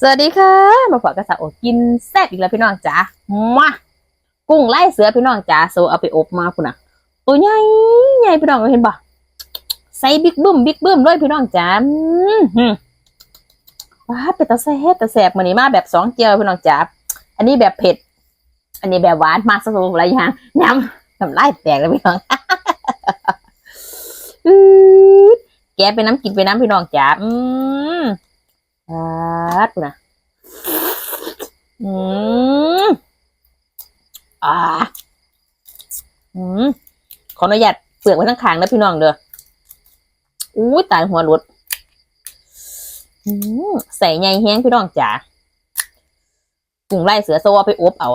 สวัสดีค่ะ มาฝากกระสาโอกินแซ่บอีกแล้วพี่น้องจ๋ามากุ้งไล่เสือพี่น้องจ๋าโซเอาไปอบมาพุ่นน่ะตัวใหญ่ใหญ่พี่น้องเห็นปะใส่บิ๊กบึ้มบิ๊กบึ้มด้วยพี่น้องจ๋าว้าเป็นตาแซ่บตาแซ่บมันนี้มาแบบสองเจียวพี่น้องจ๋าอันนี้แบบเผ็ด อันนี้แบบหวานมาสะสมอะไรอย่างยำทำไล่แตกเลยพี่น้องแกเป็นน้ำกินเป็นน้ำพี่น้องจ๋าอืม อาดนะอืมอ่าอืมขออนุญาตเปลือกไว้ทั้งคางนะพี่น้องเด้ออู้ยตายหัวหลุดอืมใส่ใยแห้งพี่น้องจ๋ากุ้งไล่เสือโซเอาไปอบเอา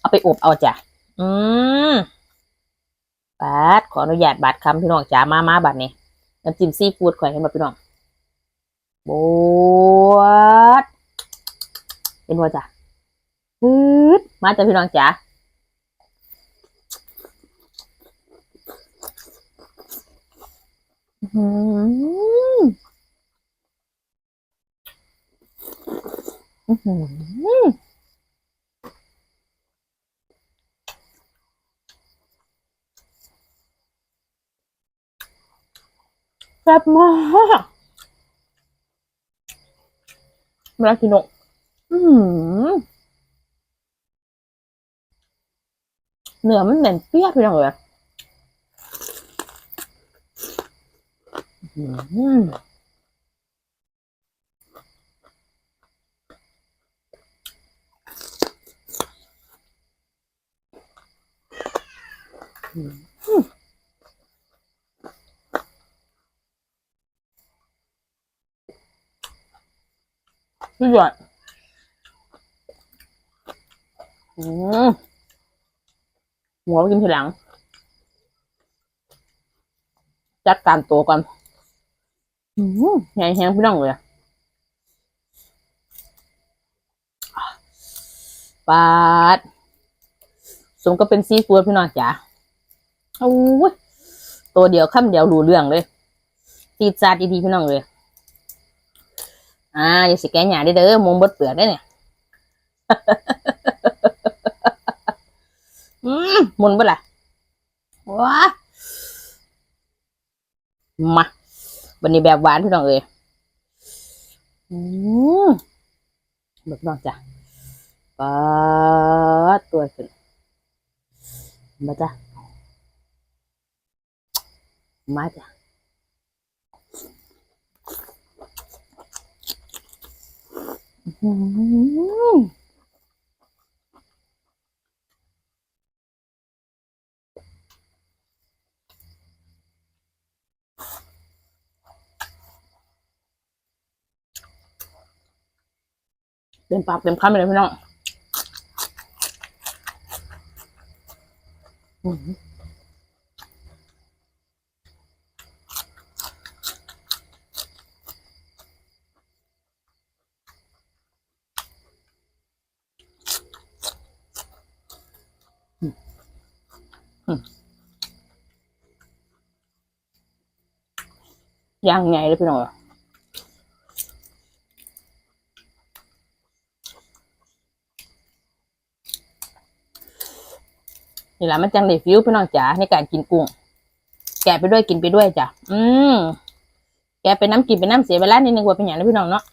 เอาไปอบเอาจ้ะ อืมบาดขออนุญาตบาดคำพี่น้องจ๋ามามาบาดนี้น้ำจิ้มซีฟู้ดข่อยเห็นไหมพี่น้อง บวดเป็นหัวจ้ะปืดมาจ้ะพี่น้องจ๋าอื้อหืออื้อหือแซ่บมาก เวลากินนกอือหือเนื้อมันเหม็นเปรี้ยวพี่น้องเลยอื้อหืออื้อหือ สุดยอดอืมหัวไปกินทีหลัง จัดการตัวก่อนอืมใหญ่แห้งพี่น้องเลยอะปาดสมก็เป็นซีฟู้ดพี่น้องจ๋าโอ้ยตัวเดียวคำเดียวรู้เรื่องเลยตีจาดดีๆพี่น้องเลย อ่าอย่าสิแกหยาได้เด้อมุมบดเปลือกได้เนี่ยอืมมุนบ่ล่ะว้ามาวันนี้แบบหวานพี่น้องเอ้ยอืมแบบน้องจ้ะปาดตัวขึ้นมาจ้ะมาจ้ะอืม เต็มปากเต็มคำเลยพี่น้อง อืม ย่างไงเลยพี่น้องเอ้ยนี่แหละมันจังได้ฟิวพี่น้องจ๋าในการกินกุ้ง แกะไปด้วยกินไปด้วยจ้ะ อืมแกะไปน้ำกินไปน้ำเสียเวลานิดนึงว่าเป็นอย่างนั้พี่น้องเนาะ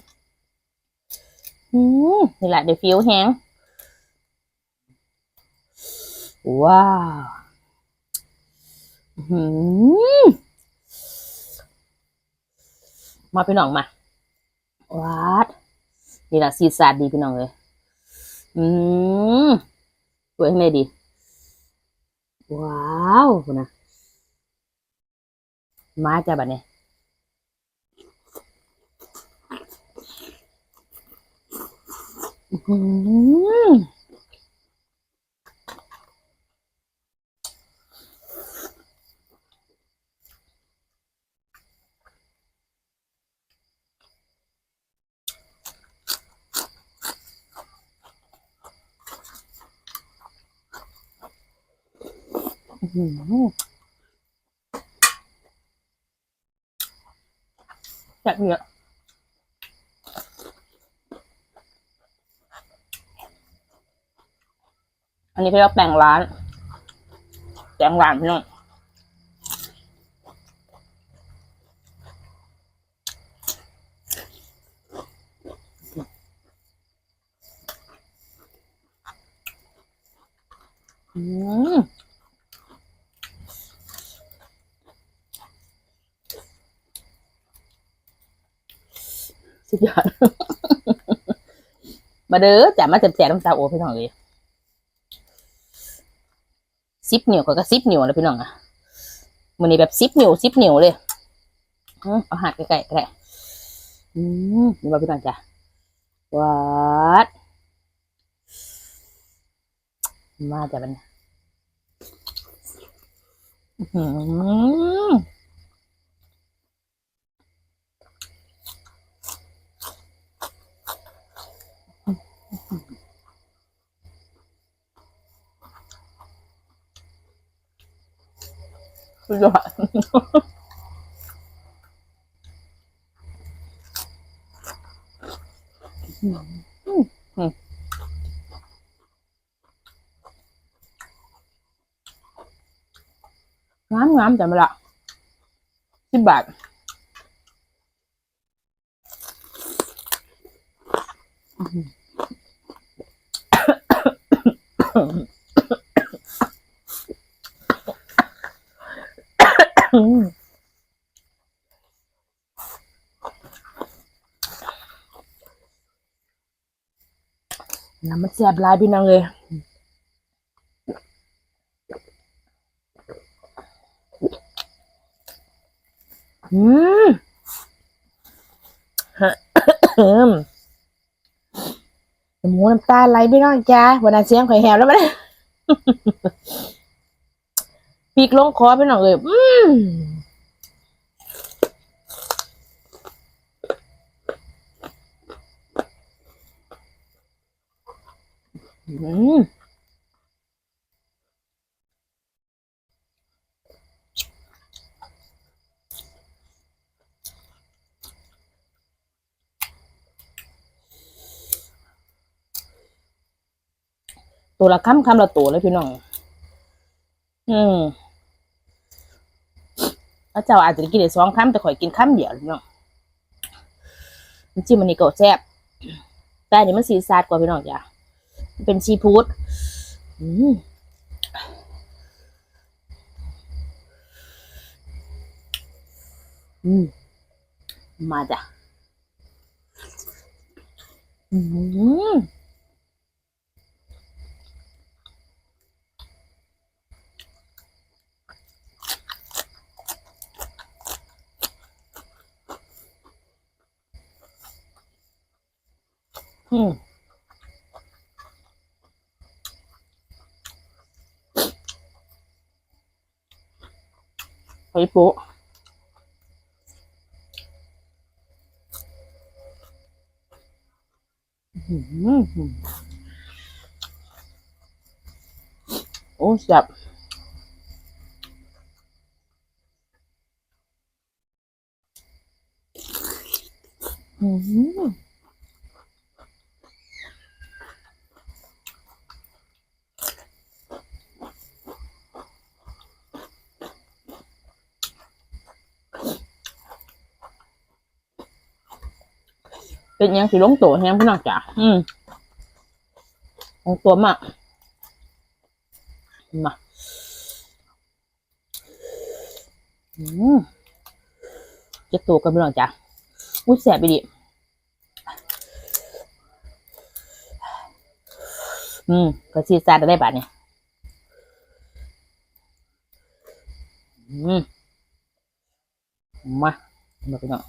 อืมนี่แหละได้ฟิวแห้งว้าว มาพี่น้องมาวัดนี่แหละซีซาดดีพี่น้องเลยอืมสวยข้างในดี ว้าวคุณนะมาจ้าบัดนี้อื้อหื โอ้โหแบบเยอะอันนี้เรียกแปลงร้าน แปลงร้านพี่น้องอืม สุดยอด มาเด้อจ้ะมาแจกๆน้ำตาโอพี่น้องเลยซิปเหนิ้วก็ก็ซิปเหนิ้วเลยพี่น้องอะมันนี้แบบซิปเหนิ้วซิปเหนิ้วเลยเอาหัดใกล้ๆใกล้อืมนี่มาพี่น้องจ้ะวัดมาจ้ะมันอืม งามๆจ้ะมาละสิบบาท อืม น้ำมับหลายพี่น้องเลยอืมน้ำหมูน้ำตาไหลพี่น้องจ้าวันนั้นเสียงข่อยแหบแล้วมั้ยปีกลงคอพี่น้องเลยอืม ตัวละคำคำละตัวเลยพี่น้อง อืมพระเจ้าอาจจะกินได้สองคำแต่ข่อยกินคำเดียวพี่น้องน้ำจิ้มอันนี้ก็แซ่บแต่อันนี้มันสีซาดกว่าพี่น้องจ้ะ เป็นซีฟู้ดอืมมมาจ้ะ อืมอืม อยโป๊ะโอ้แซ่บอือหือ เป็นยังสิลงตัวแฮมพี่น้องจ๋าอืมลงตัวมากมาอืมจะตัวกันพี่น้องจ๋าอุ้ยแสบไปดิอืมก็ซีซาได้บาทเนี่ยอืมมามาพี่น้อง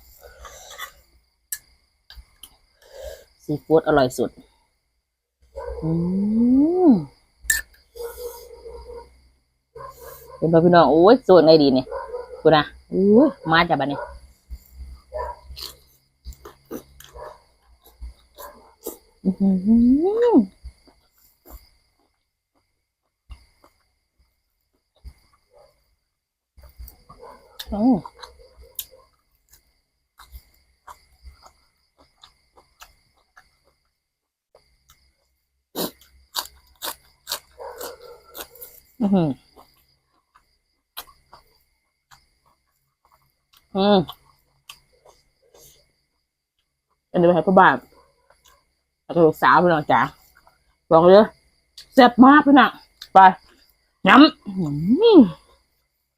ซีฟู้ดอร่อยสุด อืมเป็นพ่อพี่น้อง โอ้ยสูตรไงดีเนี่ยกูนะอู้ยมาจากบ้านเนี่ยอื้อหืออืม อือออืมอันนี้ไปให้พ่อบ้านแล้วก็ลูกสาวพี่น้องจ๋าบอกเลยแซ่บมากพี่น้องไปน้ำ